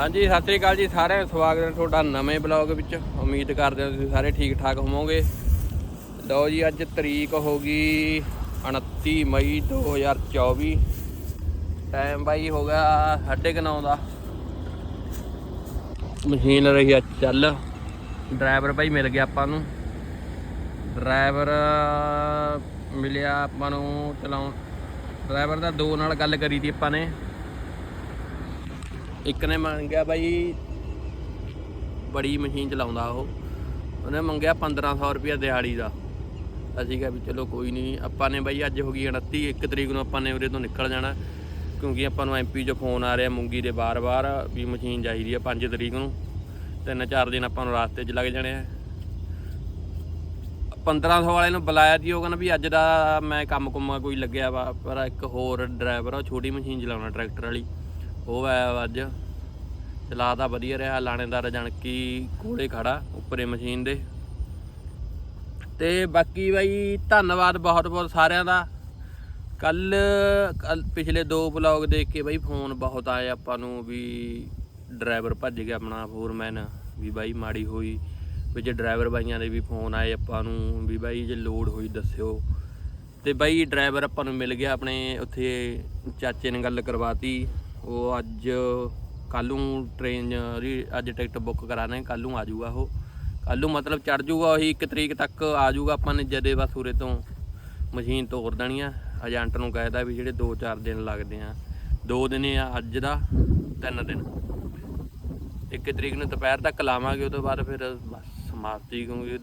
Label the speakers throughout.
Speaker 1: ਹਾਂਜੀ, ਸਤਿ ਸ੍ਰੀ ਅਕਾਲ ਜੀ ਸਾਰਿਆਂ ਨੂੰ ਸਵਾਗਤ ਹੈ ਤੁਹਾਡਾ ਨਵੇਂ ਬਲੌਗ ਵਿੱਚ। ਉਮੀਦ ਕਰਦੇ ਹਾਂ ਤੁਸੀਂ ਸਾਰੇ ਠੀਕ ਠਾਕ ਹੋਵੋਗੇ। ਲਓ ਜੀ, ਅੱਜ ਤਰੀਕ ਹੋ ਗਈ 29 ਮਈ 2024 ਟਾਈਮ ਬਾਈ ਹੋ ਗਿਆ 9:30 ਦਾ। ਮਸ਼ੀਨ ਰਹੀ ਆ ਚੱਲ। ਡਰਾਈਵਰ ਭਾਈ ਮਿਲ ਗਿਆ ਆਪਾਂ ਨੂੰ। ਡਰਾਈਵਰ ਮਿਲਿਆ ਆਪਾਂ ਨੂੰ ਚਲਾਉਣ। ਡਰਾਈਵਰ ਦਾ ਦੋ ਨਾਲ ਗੱਲ ਕਰੀ ਤੀ ਆਪਾਂ ਨੇ। ਇੱਕ ਨੇ ਮੰਗਿਆ ਬਾਈ, ਬੜੀ ਮਸ਼ੀਨ ਚਲਾਉਂਦਾ ਉਹ। ਉਹਨੇ ਮੰਗਿਆ 1500 ਰੁਪਇਆ ਦਿਹਾੜੀ ਦਾ। ਅਸੀਂ ਕਿਹਾ ਵੀ ਚਲੋ ਕੋਈ ਨਹੀਂ ਆਪਾਂ ਨੇ ਬਾਈ ਅੱਜ ਹੋ ਗਈ 29 ਇੱਕ ਤਰੀਕ ਨੂੰ ਆਪਾਂ ਨੇ ਉਰੇ ਤੋਂ ਨਿਕਲ ਜਾਣਾ। ਕਿਉਂਕਿ ਆਪਾਂ ਨੂੰ ਐਮਪੀ 'ਚੋਂ ਫੋਨ ਆ ਰਿਹਾ ਮੁੰਗੀ ਦੇ ਬਾਰ-ਬਾਰ ਵੀ ਮਸ਼ੀਨ ਚਾਹੀਦੀ ਆ 5 ਤਰੀਕ ਨੂੰ। ਤਿੰਨ ਚਾਰ ਦਿਨ ਆਪਾਂ ਨੂੰ ਰਾਸਤੇ 'ਚ ਲੱਗ ਜਾਣੇ ਆ। 1500 ਵਾਲੇ ਨੂੰ ਬੁਲਾਇਆ ਸੀ, ਉਹ ਕਹਿੰਦਾ ਵੀ ਅੱਜ ਦਾ ਮੈਂ ਕੰਮ ਕੁੰਮਾ ਕੋਈ ਲੱਗਿਆ ਵਾ, ਪਰ ਇੱਕ ਹੋਰ ਡਰਾਈਵਰ ਆ, ਉਹ ਛੋਟੀ ਮਸ਼ੀਨ ਚਲਾਉਣਾ, ਟਰੈਕਟਰ ਵਾਲੀ। ਉਹ ਆਇਆ ਅੱਜ। ਚਲਾ ਤਾਂ ਵਧੀਆ ਰਿਹਾ, ਲਾਣੇਦਾਰ ਜਾਣਕੀ ਕੋਲੇ ਖੜਾ, ਉੱਪਰੇ ਮਸ਼ੀਨ ਦੇ। ਤੇ ਬਾਕੀ ਬਾਈ, ਧੰਨਵਾਦ ਬਹੁਤ ਬਹੁਤ ਸਾਰਿਆਂ ਦਾ। ਕੱਲ ਪਿਛਲੇ ਦੋ ਵਲੌਗ ਦੇਖ ਕੇ ਬਾਈ ਫੋਨ ਬਹੁਤ ਆਏ ਆਪਾਂ ਨੂੰ ਵੀ ਡਰਾਈਵਰ ਭੱਜ ਗਿਆ ਆਪਣਾ ਫੋਰਮੈਨ ਵੀ ਬਾਈ ਮਾੜੀ ਹੋਈ। ਵਿੱਚ ਡਰਾਈਵਰ ਬਾਈਆਂ ਦੇ ਵੀ ਫੋਨ ਆਏ ਆਪਾਂ ਨੂੰ, ਵੀ ਬਾਈ ਜੇ ਲੋਡ ਹੋਈ ਦੱਸਿਓ। ਤੇ ਬਾਈ ਡਰਾਈਵਰ ਆਪਾਂ ਨੂੰ ਮਿਲ ਗਿਆ ਆਪਣੇ ਉੱਥੇ, ਚਾਚੇ ਨੇ ਗੱਲ ਕਰਵਾਤੀ। ਉਹ ਅੱਜ ਕੱਲ ਨੂੰ ਟ੍ਰੇਨ ਦੀ ਅੱਜ ਟਿਕਟ ਬੁੱਕ ਕਰਾਣੇ ਕੱਲ ਨੂੰ ਆ ਜਾਊਗਾ ਉਹ। ਕੱਲ ਨੂੰ ਮਤਲਬ ਚੜ ਜਾਊਗਾ ਉਹੀ 1 ਤਰੀਕ ਤੱਕ ਆ ਜਾਊਗਾ ਆਪਾਂ ਨੇ ਜਦੇ ਬਸ ਉਰੇ ਤੋਂ ਮਸ਼ੀਨ ਤੋਰ ਦੇਣੀ ਆ। ਏਜੰਟ ਨੂੰ ਕਹਿਦਾ ਵੀ ਜਿਹੜੇ 2-4 ਦਿਨ ਲੱਗਦੇ ਆ। ਦੋ ਦਿਨ ਆ ਅੱਜ ਦਾ, ਤਿੰਨ ਦਿਨ। 1 ਤਰੀਕ ਨੂੰ ਦੁਪਹਿਰ ਤੱਕ ਲਾਵਾਂਗੇ ਉਹ ਤੋਂ ਬਾਅਦ ਫਿਰ ਬਸ ਸਮਾਪਤੀ ਕਿਉਂਕਿ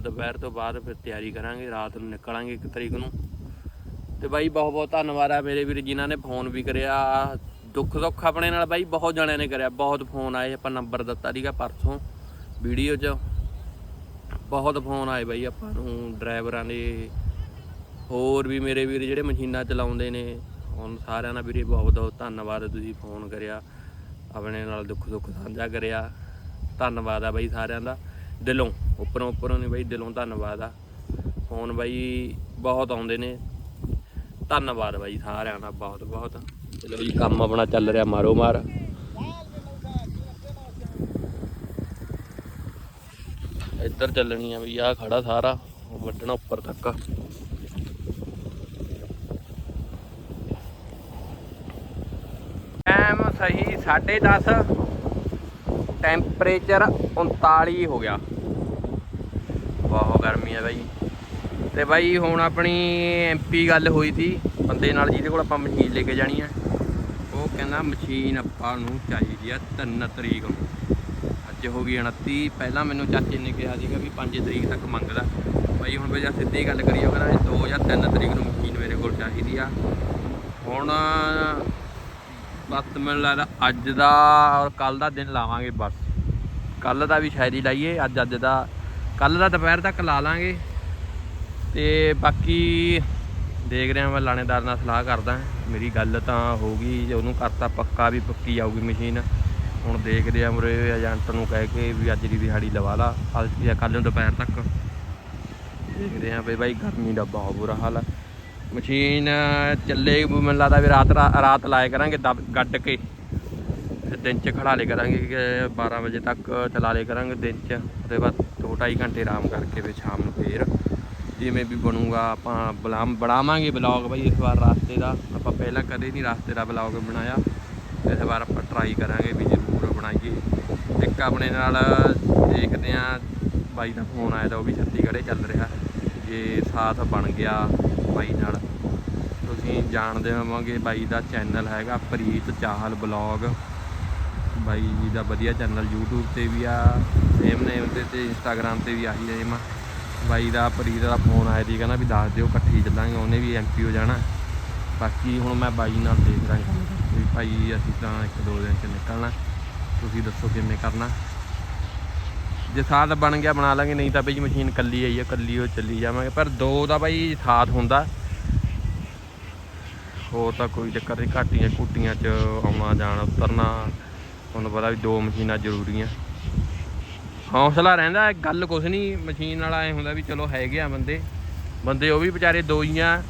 Speaker 1: ਦੁਪਹਿਰ ਤੋਂ ਬਾਅਦ ਫਿਰ ਤਿਆਰੀ ਕਰਾਂਗੇ, ਰਾਤ ਨੂੰ ਨਿਕਲਾਂਗੇ 1 ਤਰੀਕ ਨੂੰ। ਤੇ ਬਾਈ ਬਹੁਤ ਬਹੁਤ ਧੰਨਵਾਦ ਆ ਮੇਰੇ ਵੀਰ ਜਿਨ੍ਹਾਂ ਨੇ ਫੋਨ ਵੀ ਕਰਿਆ। ਦੁੱਖ ਸੁੱਖ ਆਪਣੇ ਨਾਲ ਬਾਈ ਬਹੁਤ ਜਣਿਆਂ ਨੇ ਕਰਿਆ, ਬਹੁਤ ਫੋਨ ਆਏ, ਆਪਾਂ ਨੰਬਰ ਦਿੱਤਾ ਸੀਗਾ ਪਰਸੋਂ ਵੀਡੀਓ 'ਚ। ਬਹੁਤ ਫੋਨ ਆਏ ਬਾਈ ਆਪਾਂ ਨੂੰ ਡਰਾਈਵਰਾਂ ਦੇ, ਹੋਰ ਵੀ ਮੇਰੇ ਵੀਰ ਜਿਹੜੇ ਮਸ਼ੀਨਾਂ ਚਲਾਉਂਦੇ ਨੇ, ਹੁਣ ਸਾਰਿਆਂ ਦਾ ਵੀਰੇ ਬਹੁਤ ਬਹੁਤ ਧੰਨਵਾਦ, ਤੁਸੀਂ ਫੋਨ ਕਰਿਆ, ਆਪਣੇ ਨਾਲ ਦੁੱਖ ਸੁੱਖ ਸਾਂਝਾ ਕਰਿਆ। ਧੰਨਵਾਦ ਆ ਬਾਈ ਸਾਰਿਆਂ ਦਾ, ਦਿਲੋਂ, ਉੱਪਰੋਂ ਉੱਪਰੋਂ ਨਹੀਂ ਬਾਈ, ਦਿਲੋਂ ਧੰਨਵਾਦ ਆ। ਫੋਨ ਬਾਈ ਬਹੁਤ ਆਉਂਦੇ ਨੇ, ਧੰਨਵਾਦ ਬਾਈ ਸਾਰਿਆਂ ਦਾ ਬਹੁਤ ਬਹੁਤ। ਚਲੋ ਜੀ, ਕੰਮ ਆਪਣਾ ਚੱਲ ਰਿਹਾ, ਮਾਰੋ ਮਾਰ। ਇੱਧਰ ਚੱਲਣੀ ਆ ਵੀ ਆ ਖੜਾ ਸਾਰਾ, ਉਹ ਵੱਢਣਾ ਉੱਪਰ ਤੱਕ। ਟਾਈਮ ਸਹੀ 10:30 ਟੈਂਪਰੇਚਰ 39 ਹੋ ਗਿਆ। ਬਹੁਤ ਗਰਮੀ ਹੈ ਬਾਈ। ਤੇ ਬਾਈ ਹੁਣ ਆਪਣੀ ਐਮਪੀ ਗੱਲ ਹੋਈ ਸੀ, ਬੰਦੇ ਨਾਲ ਜਿਹਦੇ ਕੋਲ ਆਪਾਂ ਮਸ਼ੀਨ ਲੈ ਕੇ ਜਾਣੀ ਆ। ਕਹਿੰਦਾ ਮਸ਼ੀਨ ਆਪਾਂ ਨੂੰ ਚਾਹੀਦੀ ਆ 3 ਤਰੀਕ ਨੂੰ। ਅੱਜ ਹੋ ਗਈ 29 ਪਹਿਲਾਂ ਮੈਨੂੰ ਚਾਚੇ ਨੇ ਕਿਹਾ ਸੀਗਾ ਵੀ 5 ਤਰੀਕ ਤੱਕ ਮੰਗਦਾ। ਬਾਈ ਹੁਣ ਬਈ ਸਿੱਧੀ ਗੱਲ ਕਰੀਏ ਕਹਿੰਦਾ 2 ਜਾਂ 3 ਤਰੀਕ ਨੂੰ ਮਸ਼ੀਨ ਮੇਰੇ ਕੋਲ ਚਾਹੀਦੀ ਆ। ਹੁਣ ਬਸ ਮੈਨੂੰ ਲੱਗਦਾ ਅੱਜ ਦਾ ਔਰ ਕੱਲ ਦਾ ਦਿਨ ਲਾਵਾਂਗੇ ਬਸ। ਕੱਲ ਦਾ ਵੀ ਸ਼ਾਇਦ ਹੀ ਲਾਈਏ, ਅੱਜ ਅੱਜ ਦਾ। ਕੱਲ ਦਾ ਦੁਪਹਿਰ ਤੱਕ ਲਾ ਲਾਂਗੇ। ਤੇ ਬਾਕੀ ਦੇਖ ਰਿਹਾ ਮੈਂ ਲਾਣੇਦਾਰ ਨਾਲ ਸਲਾਹ ਕਰਦਾ। ਮੇਰੀ ਗੱਲ ਤਾਂ ਹੋ ਗਈ ਉਹਨੂੰ ਕਰਤਾ ਪੱਕਾ ਵੀ ਪੱਕੀ ਆਊਗੀ ਮਸ਼ੀਨ। ਹੁਣ ਦੇਖਦੇ ਆ ਮੁਰੇ ਏਜੰਟ ਨੂੰ ਕਹਿ ਕੇ ਵੀ ਅੱਜ ਦੀ ਦਿਹਾੜੀ ਲਵਾ ਲਾ ਅੱਜ ਜਾਂ ਕੱਲ ਨੂੰ ਦੁਪਹਿਰ ਤੱਕ। ਦੇਖਦੇ ਆ ਬਈ ਬਾਈ ਗਰਮੀ ਦਾ ਬਹੁਤ ਬੁਰਾ ਹਾਲ ਹੈ ਮਸ਼ੀਨ ਚੱਲੇ, ਮੈਨੂੰ ਲੱਗਦਾ ਵੀ ਰਾਤ ਰਾ- ਰਾਤ ਲਾਏ ਕਰਾਂਗੇ ਦਬ, ਗੱਡ ਕੇ। ਫਿਰ ਦਿਨ ਚ ਖੜਾ ਲੇ ਕਰਾਂਗੇ ਕਿ 12 ਵਜੇ ਤੱਕ ਚਲਾ ਲੇ ਕਰਾਂਗੇ ਦਿਨ ਚ। ਉਹਦੇ ਬਾਅਦ 2.5 ਘੰਟੇ ਆਰਾਮ ਕਰਕੇ ਫਿਰ ਸ਼ਾਮ ਨੂੰ ਫੇਰ ਜਿਵੇਂ ਵੀ ਬਣੂਗਾ, ਆਪਾਂ ਬਲਾਮ, ਬਣਾਵਾਂਗੇ ਬਲੌਗ ਬਾਈ ਇਸ ਵਾਰ ਰਾਸਤੇ ਦਾ। ਆਪਾਂ ਪਹਿਲਾਂ ਕਦੇ ਨਹੀਂ ਰਾਸਤੇ ਦਾ ਬਲੌਗ ਬਣਾਇਆ। ਇਸ ਵਾਰ ਆਪਾਂ ਟਰਾਈ ਕਰਾਂਗੇ ਵੀ ਜ਼ਰੂਰ ਬਣਾਈਏ। ਇੱਕ ਆਪਣੇ ਨਾਲ ਦੇਖਦੇ ਆਂ ਬਾਈ ਦਾ ਫੋਨ ਆਇਆ ਤਾਂ ਉਹ ਵੀ ਛੱਤੀਗੜ੍ਹੇ ਚੱਲ ਰਿਹਾ। ਜੇ ਸਾਥ ਬਣ ਗਿਆ ਬਾਈ ਨਾਲ। ਤੁਸੀਂ ਜਾਣਦੇ ਹੋਵੋਗੇ ਬਾਈ ਦਾ ਚੈਨਲ ਹੈਗਾ ਪ੍ਰੀਤ ਚਾਹਲ ਬਲੌਗ ਬਾਈ ਜੀ ਦਾ ਵਧੀਆ ਚੈਨਲ YouTube ਤੇ ਵੀ ਆ ਸੇਮ ਨੇਮ ਤੇ ਤੇ Instagram ਤੇ ਵੀ ਆਹੀ ਨੇਮ ਆ। ਬਾਈ ਦਾ, ਪ੍ਰੀਤ ਦਾ ਫੋਨ ਆਇਆ ਸੀ, ਕਹਿੰਦਾ ਵੀ ਦੱਸ ਦਿਓ, ਇਕੱਠੀ ਚੱਲਾਂਗੇ, ਉਹਨੇ ਵੀ ਐਮਪੀ ਹੋ ਜਾਣਾ। ਬਾਕੀ ਹੁਣ ਮੈਂ ਬਾਈ ਨਾਲ ਦੇਖਦਾ ਵੀ ਭਾਈ ਅਸੀਂ ਤਾਂ ਇੱਕ ਦੋ ਦਿਨ ਚ ਨਿਕਲਣਾ, ਤੁਸੀਂ ਦੱਸੋ ਕਿਵੇਂ ਕਰਨਾ। ਜੇ ਸਾਥ ਬਣ ਗਿਆ, ਬਣਾ ਲਾਂਗੇ, ਨਹੀਂ ਤਾਂ ਬਈ ਮਸ਼ੀਨ ਕੱਲੀ ਆਈ ਹੈ ਕੱਲੀ ਉਹ ਚੱਲੀ ਜਾਵਾਂਗੇ। ਪਰ ਦੋ ਦਾ ਬਾਈ ਸਾਥ ਹੁੰਦਾ। ਹੋਰ ਤਾਂ ਕੋਈ ਚੱਕਰ ਨਹੀਂ, ਘਾਟੀਆਂ ਘੂਟੀਆਂ ਚ ਆਉਣਾ, ਜਾਣਾ, ਉਤਰਨਾ। ਤੁਹਾਨੂੰ ਪਤਾ ਵੀ ਦੋ ਮਸ਼ੀਨਾਂ ਜ਼ਰੂਰੀਆਂ ਹੌਸਲਾ ਰਹਿੰਦਾ ਗੱਲ ਕੁਛ ਨਹੀਂ, ਮਸ਼ੀਨ ਵਾਲਾ ਐ ਹੁੰਦਾ ਵੀ ਚਲੋ ਹੈਗੇ ਆ ਬੰਦੇ। ਬੰਦੇ ਉਹ ਵੀ ਵਿਚਾਰੇ ਦੋ ਹੀ ਆ,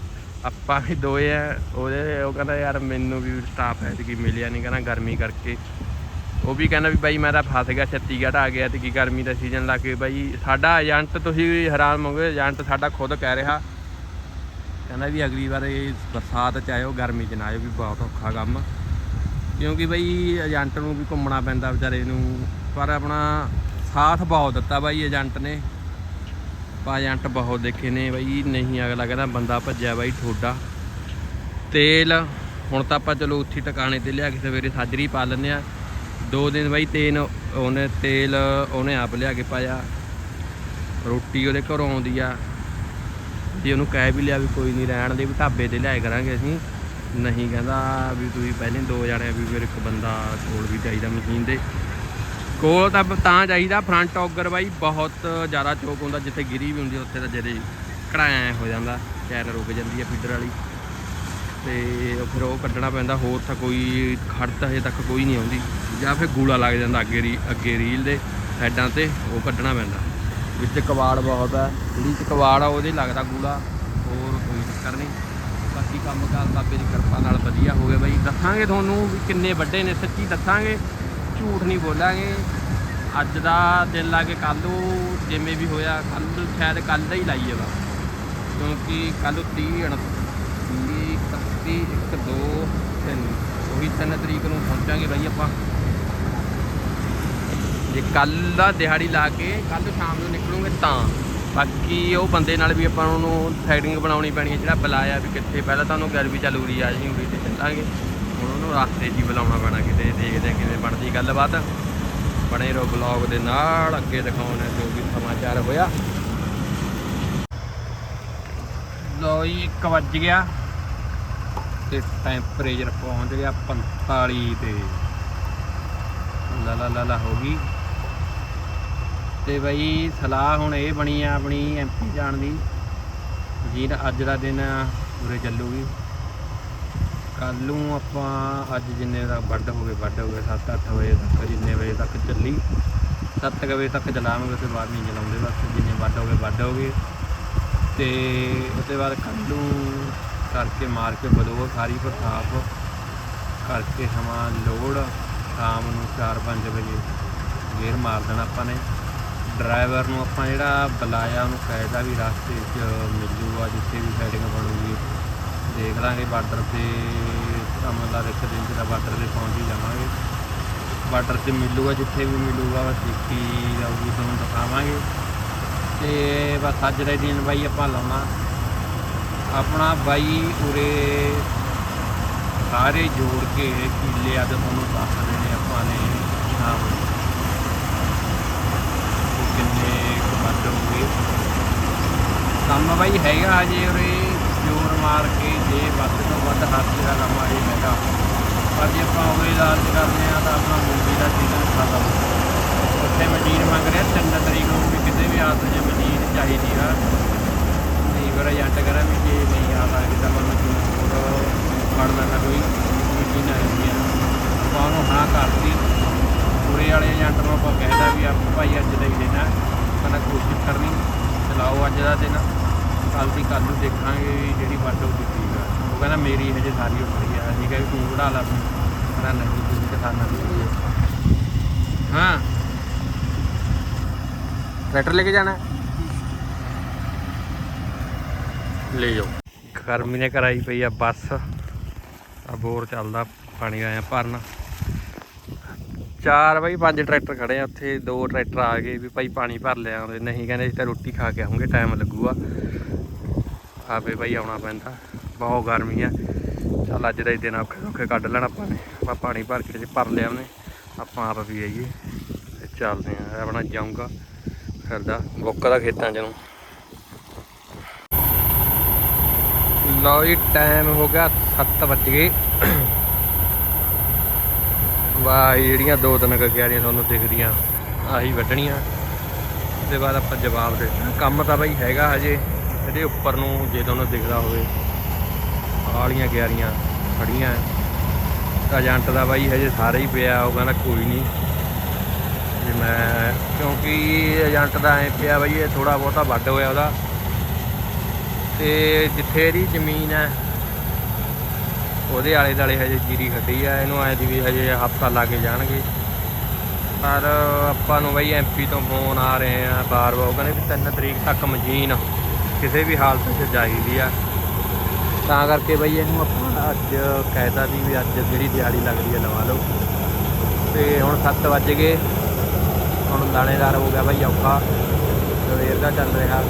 Speaker 1: ਆਪਾਂ ਵੀ ਦੋਏ ਆ। ਉਹਦੇ, ਉਹ ਕਹਿੰਦਾ ਯਾਰ ਮੈਨੂੰ ਵੀ ਸਟਾਫ ਹੈ ਕਿ ਮਿਲਿਆ ਨਹੀਂ ਕਹਿੰਦਾ ਗਰਮੀ ਕਰਕੇ। ਉਹ ਵੀ ਕਹਿੰਦਾ ਵੀ ਬਾਈ ਮੈਂ ਤਾਂ ਫਸ ਗਿਆ ਛੱਤੀਗੜ੍ਹ ਆ ਗਿਆ ਤੇ ਕੀ ਗਰਮੀ ਦਾ ਸੀਜ਼ਨ ਲੱਗ ਗਿਆ। ਬਾਈ ਸਾਡਾ ਏਜੰਟ ਤੁਸੀਂ ਹੈਰਾਨ ਹੋਗੇ ਏਜੰਟ ਸਾਡਾ ਖੁਦ ਕਹਿ ਰਿਹਾ। ਕਹਿੰਦਾ ਵੀ ਅਗਲੀ ਵਾਰ ਇਹ ਬਰਸਾਤ ਚ ਆਇਓ, ਗਰਮੀ ਚ ਨਾ ਆਇਓ, ਵੀ ਬਹੁਤ ਔਖਾ ਕੰਮ। ਕਿਉਂਕਿ ਬਈ ਏਜੰਟ ਨੂੰ ਵੀ ਘੁੰਮਣਾ ਪੈਂਦਾ ਵਿਚਾਰੇ ਨੂੰ। ਪਰ ਆਪਣਾ ਸਾਥ ਬਹੁਤ ਦਿੱਤਾ ਬਾਈ, ਏਜੰਟ ਨੇ। ਪਾ ਏਜੰਟ ਬਹੁਤ ਦੇਖੇ ਨੇ ਬਾਈ, ਨਹੀਂ ਅਗਲਾ ਕਹਿੰਦਾ ਬੰਦਾ ਭੱਜਿਆ ਬਾਈ ਠੋਡਾ। ਤੇਲ, ਹੁਣ ਤਾਂ ਆਪਾਂ ਚਲੋ ਉੱਥੇ ਟਿਕਾਣੇ ਤੇ ਲਿਆ ਕੇ ਸਵੇਰੇ ਸਾਜਰੀ ਪਾ ਲੈਂਦੇ ਆ ਦੋ ਦਿਨ ਬਾਈ ਤੇਨ ਉਹਨੇ ਤੇਲ ਉਹਨੇ ਆਪ ਲਿਆ ਕੇ ਪਾਇਆ। ਰੋਟੀ ਉਹਦੇ ਘਰੋਂ ਆਉਂਦੀ ਆ। ਜੇ ਉਹਨੂੰ ਕਹਿ ਵੀ ਲਿਆ ਵੀ ਕੋਈ ਨਹੀਂ, ਰਹਿਣ ਦੇ ਵੀ ਢਾਬੇ ਤੇ ਲਿਆਏ ਕਰਾਂਗੇ ਅਸੀਂ। ਨਹੀਂ ਕਹਿੰਦਾ ਵੀ ਤੁਸੀਂ ਪਹਿਲੇ ਦੋ ਜਾਣੇ ਵੀ ਫਿਰ ਇੱਕ ਬੰਦਾ ਕੋਲ ਵੀ ਚਾਹੀਦਾ ਮਸ਼ੀਨ ਦੇ ਕੋਲ ਤਾਂ ਤਾਂ ਚਾਹੀਦਾ ਫਰੰਟ ਔਗਰ ਬਾਈ, ਬਹੁਤ ਜ਼ਿਆਦਾ ਚੋਕ ਹੁੰਦਾ, ਜਿੱਥੇ ਗਿਰੀ ਵੀ ਹੁੰਦੀ ਉੱਥੇ ਤਾਂ ਜਦੇ ਕੜਾਇਆ ਹੋ ਜਾਂਦਾ ਚੈਨ ਰੁਕ ਜਾਂਦੀ ਹੈ ਫੀਡਰ ਵਾਲੀ। ਤੇ ਫਿਰ ਉਹ ਕੱਢਣਾ ਪੈਂਦਾ, ਹੋਰ ਤਾਂ ਕੋਈ ਖੜਤ ਹਜੇ ਤੱਕ ਕੋਈ ਨਹੀਂ ਆਉਂਦੀ। ਜਾਂ ਫਿਰ ਗੂਲਾ ਲੱਗ ਜਾਂਦਾ ਅੱਗੇ ਰੀ, ਅੱਗੇ ਰੀਲ ਦੇ ਸਾਈਡਾਂ ਤੇ, ਉਹ ਕੱਢਣਾ ਪੈਂਦਾ। ਵਿੱਚ ਕਵਾੜ ਬਹੁਤ ਆ, ਜਿਹੜੀ ਚ ਕਵਾੜ ਆ, ਉਹਦੇ ਲੱਗਦਾ ਗੂਲਾ ਹੋਰ ਕੋਈ ਚੱਕਰ ਨਹੀਂ। ਬਾਕੀ ਕੰਮ ਕਾਰ ਬਾਬੇ ਦੀ ਕਿਰਪਾ ਨਾਲ ਵਧੀਆ ਹੋ ਗਿਆ ਬਾਈ। ਦੱਸਾਂਗੇ ਤੁਹਾਨੂੰ ਵੀ ਕਿੰਨੇ ਵੱਡੇ ਨੇ, ਸੱਚੀ ਦੱਸਾਂਗੇ। ਝੂਠ ਨਹੀਂ ਬੋਲਾਂਗੇ। ਅੱਜ ਦਾ ਦਿਨ ਲਾ ਕੇ ਕੱਲ ਨੂੰ ਜਿਵੇਂ ਵੀ ਹੋਇਆ ਕੱਲ ਸ਼ਾਇਦ ਕੱਲ ਦਾ ਹੀ ਲਾਈਏ ਵਾ। ਕਿਉਂਕਿ ਕੱਲ ਨੂੰ 30 29 31 1 2 3 ਉਹੀ 3 ਤਰੀਕ ਨੂੰ ਪਹੁੰਚਾਂਗੇ ਬਾਈ ਆਪਾਂ। ਜੇ ਕੱਲ ਦਾ ਦਿਹਾੜੀ ਲਾ ਕੇ ਕੱਲ ਸ਼ਾਮ ਨੂੰ ਨਿਕਲੂਗੇ ਤਾਂ। ਬਾਕੀ ਉਹ ਬੰਦੇ ਨਾਲ ਵੀ ਆਪਾਂ ਨੂੰ ਸੈਟਿੰਗ ਬਣਾਉਣੀ ਪੈਣੀ ਹੈ ਜਿਹੜਾ ਬੁਲਾਇਆ ਵੀ ਕਿੱਥੇ। ਪਹਿਲਾਂ ਤੁਹਾਨੂੰ ਗਰਮੀ ਵੀ ਚੱਲ ਉਰੀ ਆ ਜੀ ਉਰੀ ਤੇ ਚੱਲਾਂਗੇ। ਹੁਣ ਰਸਤੇ 'ਚ ਹੀ ਬੁਲਾਉਣਾ ਪੈਣਾ ਕਿਤੇ, ਦੇਖਦੇ ਹਾਂ ਕਿਵੇਂ ਬਣਦੀ ਗੱਲਬਾਤ। ਬਣੇ ਰਹੋ ਬਲੌਗ ਦੇ ਨਾਲ, ਅੱਗੇ ਦਿਖਾਉਣਾ ਜੋ ਵੀ ਸਮਾਚਾਰ ਹੋਇਆ। ਲੋ ਜੀ 1 ਵੱਜ ਗਿਆ। ਤੇ ਟੈਂਪਰੇਚਰ ਪਹੁੰਚ ਗਿਆ 45 ਤੇ। ਲਾ ਲਾ ਲਾ ਲਾ ਹੋ ਗਈ। ਤੇ ਬਈ ਸਲਾਹ ਹੁਣ ਇਹ ਬਣੀ ਆ ਆਪਣੀ ਐਮਪੀ ਜਾਣ ਦੀ। ਜੀ ਅੱਜ ਦਾ ਦਿਨ ਉਰੇ ਚੱਲੂਗੀ। ਕੱਲ ਨੂੰ ਆਪਾਂ ਅੱਜ ਜਿੰਨੇ ਦਾ ਵੱਡ ਹੋ ਗਏ ਵੱਡ ਹੋ ਗਏ 7-8 ਵਜੇ ਤੱਕ, ਜਿੰਨੇ ਵਜੇ ਤੱਕ ਚੱਲੀ। 7 ਵਜੇ ਤੱਕ ਚਲਾਵਾਂਗੇ, ਉਸ ਤੋਂ ਬਾਅਦ ਨਹੀਂ ਚਲਾਉਂਦੇ ਬਸ, ਜਿੰਨੇ ਵੱਡ ਹੋ ਗਏ ਵੱਡ ਹੋ ਗਏ। ਤੇ ਉਸ ਤੋਂ ਬਾਅਦ ਕੱਲ ਨੂੰ ਕਰਕੇ ਮਾਰ ਕੇ ਬਦੋ ਸਾਰੀ ਪਰ ਕਰਕੇ ਸਮਾਂ ਲੋੜ ਸ਼ਾਮ ਨੂੰ 4-5 ਵਜੇ ਗੇਅਰ ਮਾਰ ਦੇਣਾ ਆਪਾਂ ਨੇ। ਡਰਾਈਵਰ ਨੂੰ ਆਪਾਂ ਜਿਹੜਾ ਬੁਲਾਇਆ, ਉਹਨੂੰ ਕਹਿਦਾ ਵੀ ਰਸਤੇ 'ਚ ਮਿਲ ਜੂਗਾ, ਜਿੱਥੇ ਵੀ ਸੈਟਿੰਗ ਬਣੂਗੀ। ਦੇਖ ਲਾਂਗੇ, ਬਾਰਡਰ ਤੇ ਅਮਲਾ ਇੱਕ ਦਿਨ 'ਚ ਬਾਰਡਰ ਤੇ ਪਹੁੰਚ ਹੀ ਜਾਵਾਂਗੇ। ਬਾਰਡਰ ਤੇ ਮਿਲੂਗਾ, ਜਿੱਥੇ ਵੀ ਮਿਲੂਗਾ, ਬਸ ਦੇਖੀ ਜਾਊਗੀ, ਤੁਹਾਨੂੰ ਦਿਖਾਵਾਂਗੇ। ਤੇ ਬਸ ਅੱਜ ਦੇ ਦਿਨ ਬਾਈ ਆਪਾਂ ਲਾਉਣਾ। ਆਪਣਾ ਬਾਈ ਉਰੇ ਸਾਰੇ ਜੋੜ ਕੇ ਕੀਲੇ ਅੱਜ ਤੁਹਾਨੂੰ ਦੱਸਦੇ ਨੇ ਆਪਾਂ ਨੇ ਸ਼ਾਮ ਨੂੰ ਕਿੰਨੇ ਕੁ ਵੱਧ ਹੋਗੇ ਕੰਮ ਬਾਈ ਹੈਗਾ ਹਜੇ ਉਰੇ। ਜੋਰ ਮਾਰ ਕੇ ਜੇ ਵੱਧ ਤੋਂ ਵੱਧ ਹੱਥ ਦਾ ਕੰਮ ਆ ਇਹ ਹੈਗਾ। ਪਰ ਜੇ ਆਪਾਂ ਉਰੇ ਇਲਾਜ ਕਰਦੇ ਆ ਤਾਂ ਆਪਣਾ ਮੂਵੀ ਦਾ ਸੀਜ਼ਨ ਖਤਮ। ਉੱਥੇ ਮਸ਼ੀਨ ਮੰਗ ਰਿਹਾ, ਤਿੰਨ ਤਰੀਕ ਨੂੰ ਵੀ ਕਿਤੇ ਵੀ ਆ ਜੇ ਮਸ਼ੀਨ ਚਾਹੀਦੀ ਆ। ਨਹੀਂ ਫਿਰ ਏਜੰਟ ਕਰਾਂ ਵੀ ਜੇ ਨਹੀਂ ਆ ਸਕਦੀ ਤਾਂ ਮੈਂ ਮਸ਼ੀਨ ਫੜ ਲੈਣਾ ਕੋਈ ਮਸ਼ੀਨ ਆ ਆ ਆਪਾਂ ਉਹਨੂੰ ਹਾਂ ਕਰਤੀ। ਪੂਰੇ ਵਾਲੇ ਏਜੰਟ ਨੂੰ ਆਪਾਂ ਕਹਿਦਾ ਵੀ ਆਪ ਭਾਈ ਅੱਜ ਦਾ ਹੀ ਦਿਨ ਹੈ ਕਹਿੰਦਾ ਕੋਸ਼ਿਸ਼ ਕਰਨੀ, ਚਲਾਓ ਅੱਜ ਦਾ ਦਿਨ। ਕੱਲ ਦੀ ਕੱਲ ਨੂੰ ਦੇਖਾਂਗੇ ਵੀ ਜਿਹੜੀ ਵੱਡ ਹੋਊਗੀ ਠੀਕ ਆ। ਉਹ ਕਹਿੰਦਾ ਮੇਰੀ ਹਜੇ ਸਾਰੀ ਉੱਪਰ ਆ। ਅਸੀਂ ਕਿਹਾ ਤੂੰ ਵੜਾ ਲਾ ਤੂੰ ਕਹਿੰਦਾ ਨਹੀਂ ਤੁਸੀਂ ਕਿਸਾਨਾਂ ਦੀ ਹਾਂ। ਟਰੈਕਟਰ ਲੈ ਕੇ ਜਾਣਾ? ਲੈ ਜਾਓ। ਗਰਮੀ ਨੇ ਕਰਾਈ ਪਈ ਆ ਬੱਸ। ਆ ਬੋਰ ਚੱਲਦਾ, ਪਾਣੀ ਆਇਆ ਭਰਨ। ਚਾਰ ਬਾਈ, ਪੰਜ ਟਰੈਕਟਰ ਖੜੇ ਆ ਉੱਥੇ। ਦੋ ਟਰੈਕਟਰ ਆ ਗਏ ਵੀ ਭਾਈ ਪਾਣੀ ਭਰ ਲਿਆ। ਆਉਂਦੇ ਨਹੀਂ ਕਹਿੰਦੇ ਅਸੀਂ ਤਾਂ ਰੋਟੀ ਖਾ ਕੇ ਆਉਂਗੇ ਟਾਈਮ ਲੱਗੂਗਾ। ਆਪੇ ਭਾਈ, ਆਉਣਾ ਪੈਂਦਾ। ਬਹੁਤ ਗਰਮੀ ਆ। ਚੱਲ ਅੱਜ ਦਾ ਹੀ ਦਿਨ ਔਖੇ ਔਖੇ ਕੱਢ ਲੈਣਾ ਆਪਾਂ ਨੇ। ਆਪਾਂ ਪਾਣੀ ਭਰ ਕੇ ਭਰ ਲਿਆ ਉਹਨੇ। ਆਪਾਂ ਆਪ ਵੀ ਆਈਏ ਤੇ ਚੱਲਦੇ ਆ ਆਪਣਾ ਜਾਊਂਗਾ। ਫਿਰਦਾ ਬੁੱਕ ਦਾ ਖੇਤਾਂ ਚ। ਨੂੰ ਲਓ ਜੀ ਟਾਈਮ ਹੋ ਗਿਆ 7 ਵੱਜ ਗਏ। ਵਾਹ ਜਿਹੜੀਆਂ ਦੋ ਤਿੰਨ ਗਗਿਆਰੀਆਂ ਤੁਹਾਨੂੰ ਦਿਖਦੀਆਂ, ਆਹੀ ਵੱਢਣੀਆਂ। ਉਹਦੇ ਬਾਅਦ ਆਪਾਂ ਜਵਾਬ ਦੇ ਕੰਮ ਤਾਂ ਬਾਈ ਹੈਗਾ ਹਜੇ। ਇਹਦੇ ਉੱਪਰ ਨੂੰ ਜੇ ਤੁਹਾਨੂੰ ਦਿਖਦਾ ਹੋਵੇ, ਆਲੀਆਂ ਗਿਆਰੀਆਂ ਖੜੀਆਂ ਏਜੰਟ ਦਾ ਬਾਈ ਹਜੇ ਸਾਰੇ ਹੀ ਪਿਆ, ਉਹ ਕਹਿੰਦਾ ਕੋਈ ਨਹੀਂ। ਜੇ ਮੈਂ, ਕਿਉਂਕਿ ਏਜੰਟ ਦਾ ਐ ਪਿਆ ਬਾਈ, ਇਹ ਥੋੜਾ ਬਹੁਤਾ ਵੱਡ ਹੋਇਆ ਉਹਦਾ। ਤੇ ਜਿੱਥੇ ਇਹਦੀ ਜ਼ਮੀਨ ਹੈ ਉਹਦੇ ਆਲੇ ਦਾਲੇ ਹਜੇ ਜੀਰੀ ਖੱਡੀ ਆ, ਇਹਨੂੰ ਐ ਦੀ ਵੀ ਹਜੇ ਹਫਤਾ ਲਾ ਕੇ ਜਾਣਗੇ। ਪਰ ਆਪਾਂ ਨੂੰ ਬਈ ਐਮਪੀ ਤੋਂ ਫੋਨ ਆ ਰਹੇ ਆ ਬਾਰ ਬਾਰ ਉਹ ਕਹਿੰਦੇ ਵੀ 3 ਤਰੀਕ ਤੱਕ ਮਸ਼ੀਨ ਕਿਸੇ ਵੀ ਹਾਲਤ 'ਚ ਚਾਹੀਦੀ ਆ। ਤਾਂ ਕਰਕੇ ਬਈ ਇਹਨੂੰ ਆਪਾਂ ਅੱਜ ਕਹਿਤਾ ਸੀ ਵੀ ਅੱਜ ਜਿਹੜੀ ਦਿਹਾੜੀ ਲੱਗਦੀ ਹੈ ਲਵਾ ਲਓ। ਤੇ ਹੁਣ 7 ਵੱਜ ਗਏ। ਹੁਣ ਦਾਣੇਦਾਰ ਹੋ ਗਿਆ ਬਈ ਔਖਾ। ਸਵੇਰ ਦਾ ਚੱਲ ਰਿਹਾ।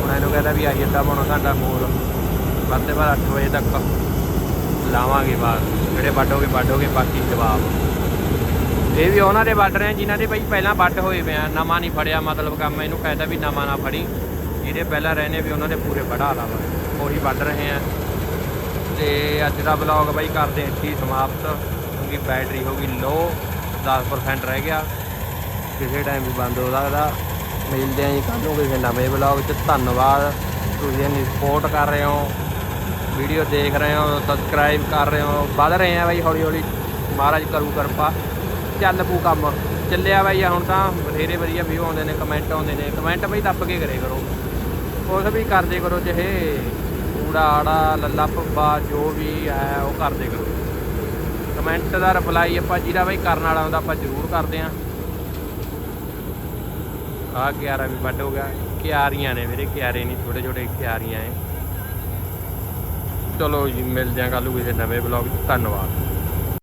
Speaker 1: ਹੁਣ ਇਹਨੂੰ ਕਹਿੰਦਾ ਵੀ ਆਈ ਅੱਧਾ ਪੌਣਾ ਘੰਟਾ ਹੋਰ। ਵੱਧ ਤੋਂ ਵੱਧ 8 ਵਜੇ ਤੱਕ ਲਾਵਾਂਗੇ ਬਾਅਦ ਜਿਹੜੇ ਵੱਢੋਗੇ ਵੱਢੋਗੇ, ਬਾਕੀ ਜਵਾਬ। ਇਹ ਵੀ ਉਹਨਾਂ ਦੇ ਵੱਢ ਰਹੇ ਆ, ਜਿਨ੍ਹਾਂ ਦੇ ਬਈ ਪਹਿਲਾਂ ਵੱਢ ਹੋਏ ਪਿਆ ਨਵਾਂ ਨਹੀਂ ਫੜਿਆ, ਮਤਲਬ ਕੰਮ ਇਹਨੂੰ ਕਹਿੰਦਾ ਵੀ ਨਵਾਂ ਨਾ ਫੜੀ। ਜਿਹੜੇ ਪਹਿਲਾਂ ਰਹਿਣੇ ਵੀ ਉਹਨਾਂ ਦੇ ਪੂਰੇ ਵੜਾ ਲਾ ਲਾਵਾ ਉਹੀ ਵੱਢ ਰਹੇ ਆ। ਤੇ ਅੱਜ ਦਾ ਵਲੌਗ ਬਾਈ ਕਰਦੇ ਇੱਥੇ ਹੀ ਸਮਾਪਤ, ਕਿਉਂਕਿ ਬੈਟਰੀ ਹੋ ਗਈ ਲੋ 10% ਰਹਿ ਗਿਆ। ਕਿਸੇ ਟਾਈਮ ਵੀ ਬੰਦ ਹੋ ਸਕਦਾ। ਮਿਲਦੇ ਆਂ ਜੀ ਕੱਲ੍ਹ ਨੂੰ ਕਿਸੇ ਨਵੇਂ ਵਲੌਗ 'ਚ ਧੰਨਵਾਦ। ਤੁਸੀਂ ਇੰਨੀ ਸਪੋਰਟ ਕਰ ਰਹੇ ਹੋ। ਵੀਡੀਓ ਦੇਖ ਰਹੇ ਹੋ ਸਬਸਕ੍ਰਾਈਬ ਕਰ ਰਹੇ ਹੋ। ਵੱਧ ਰਹੇ ਆ ਬਾਈ ਹੌਲੀ ਹੌਲੀ। ਮਹਾਰਾਜ ਕਰੂ ਕਿਰਪਾ। ਚੱਲ ਪੂ ਕੰਮ। ਚੱਲਿਆ ਬਾਈ ਹੁਣ ਤਾਂ। ਬਥੇਰੇ ਵਧੀਆ ਵਿਊ ਆਉਂਦੇ ਨੇ ਕਮੈਂਟ ਆਉਂਦੇ ਨੇ। ਕਮੈਂਟ ਬਾਈ ਦੱਬ ਕੇ ਕਰੇ ਕਰੋ। ਕੁਛ ਵੀ ਕਰਦੇ ਕਰੋ ਚਾਹੇ ਕੂੜਾ, ਆੜਾ, ਲੱਲਾ ਭੱਬਾ, ਜੋ ਵੀ ਹੈ, ਉਹ ਕਰਦੇ ਕਰੋ। ਕਮੈਂਟ ਦਾ ਰਿਪਲਾਈ ਆਪਾਂ ਜਿਹੜਾ ਬਈ ਕਰਨ ਵਾਲਾ ਹੁੰਦਾ, ਆਪਾਂ ਜ਼ਰੂਰ ਕਰਦੇ ਆਂ। ਆ ਕਿਆਰਾ ਵੀ ਵੱਡ ਹੋ ਗਿਆ। ਕਿਆਰੀਆਂ ਨੇ ਵੀਰੇ, ਕਿਆਰੇ ਨਹੀਂ ਛੋਟੇ ਛੋਟੇ ਕਿਆਰੀਆਂ ਐ। ਚਲੋ ਜੀ ਮਿਲ ਆਂ ਕੱਲ ਨੂੰ ਕਿਸੇ ਨਵੇਂ ਬਲੌਗ 'ਚ। ਧੰਨਵਾਦ।